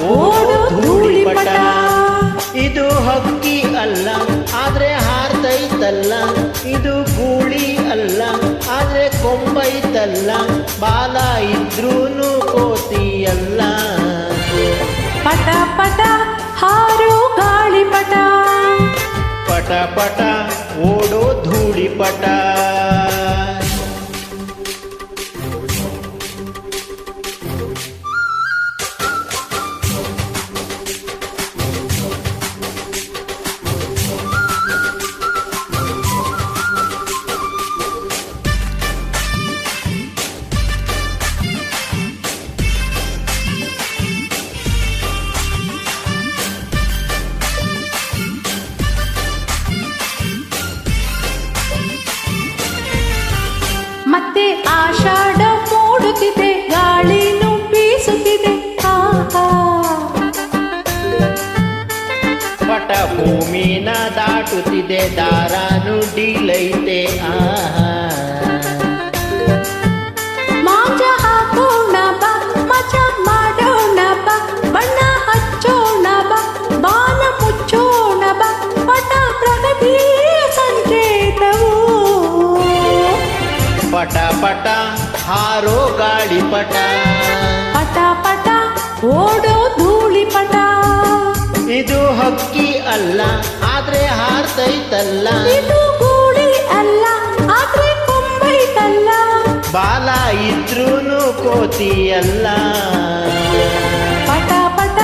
ಪಟ ಓಡು ಧೂಳಿಪಟ ಇದು ಹಕ್ಕಿ ಅಲ್ಲ ಆದ್ರೆ ಹಾರ್ತೈತಲ್ಲ. ಇದು ಗೂಳಿ ಅಲ್ಲ ಆದ್ರೆ ಕೊಂಬೈತಲ್ಲ. ಬಾಲ ಇದ್ರೂನು ಕೋತಿಯಲ್ಲ. ಪಟ ಪಟ ಹಾರು ಗಾಳಿಪಟ ಪಟ. ಪಟ ಓಡೋ ಧೂಳಿಪಟ ಬಾ ಬಾನ ಮುಚ್ಚೋಣ ಬಾ ಪಟ ಪ್ರಗತಿ ಸಂಕೇತವು ಪಟ ಪಟ ಹಾರೋ ಗಾಳಿಪಟ ಪಟ ಹಕ್ಕಿ ಅಲ್ಲ ಆದ್ರೆ ಹಾರ್ತೈತಲ್ಲ. ಇದು ಗೂಳಿ ಅಲ್ಲ ಆದ್ರೆ ಕೊಂಬೈತಲ್ಲ. ಬಾಲ ಇದ್ರೂನು ಕೋತಿಯಲ್ಲ. ಪಟ ಪಟ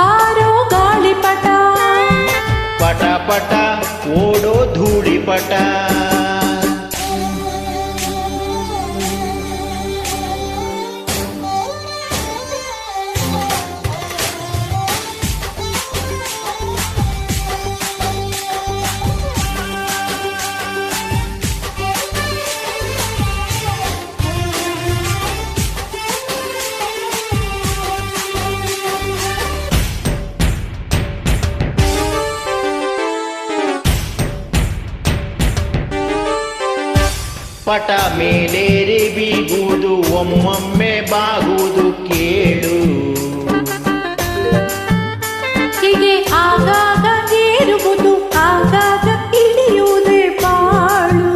ಹಾರೋ ಗಾಳಿ ಪಟ ಪಟ ಓಡೋ ಧೂಳಿಪಟ. ಪಟ ಮೇಲೇರಿ ಬೀಗುವುದು ಒಮ್ಮೊಮ್ಮೆ ಬಾಗುವುದು ಕೇಳು. ಹೀಗೆ ಆಗಾಗ ಏರುವುದು ಆಗಾಗ ಇಳಿಯುವುದೇ ಬಾಳು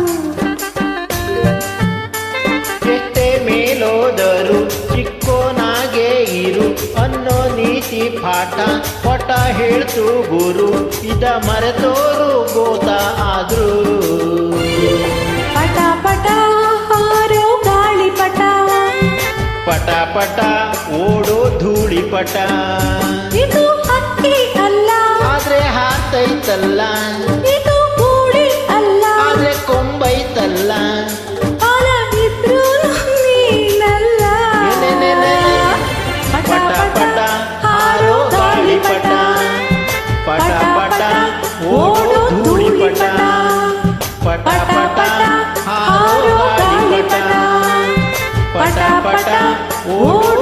ಎಷ್ಟೇ ಮೇಲೋದರು ಚಿಕ್ಕೋನಾಗೆ ಇರು ಅನ್ನೋ ನೀತಿ ಪಾಠ ಪಟ ಹೇಳ್ತು ಗುರು ಇದ ಮರೆತೋರು ಗೋತ. ಪಟ ಓಡೋ ಧೂಳಿಪಟ. ಇದು ಹಕ್ಕಿ ಅಲ್ಲ. ಆದ್ರೆ ಹಾರ್ತೈತಲ್ಲ ಗಾಳಿಪಟ